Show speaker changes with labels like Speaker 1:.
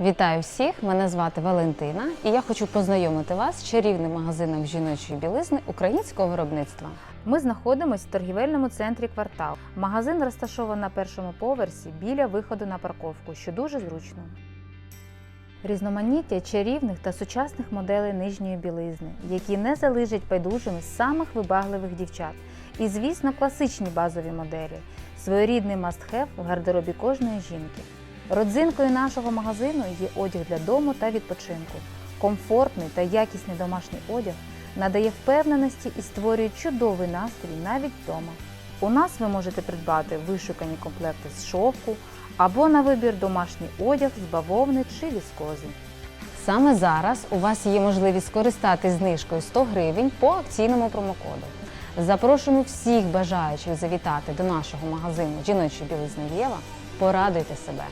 Speaker 1: Вітаю всіх! Мене звати Валентина, і я хочу познайомити вас з чарівним магазином жіночої білизни українського виробництва.
Speaker 2: Ми знаходимося в торгівельному центрі квартал. Магазин розташований на першому поверсі біля виходу на парковку, що дуже зручно. Різноманіття чарівних та сучасних моделей нижньої білизни, які не залежать з самих вибагливих дівчат. І, звісно, класичні базові моделі, своєрідний must-have в гардеробі кожної жінки. Родзинкою нашого магазину є одяг для дому та відпочинку. Комфортний та якісний домашній одяг надає впевненості і створює чудовий настрій навіть вдома. У нас ви можете придбати вишукані комплекти з шовку або на вибір домашній одяг з бавовни чи віскози.
Speaker 1: Саме зараз у вас є можливість скористатись знижкою 100 гривень по акційному промокоду. Запрошуємо всіх бажаючих завітати до нашого магазину жіночої білизни Єва. Порадуйте себе.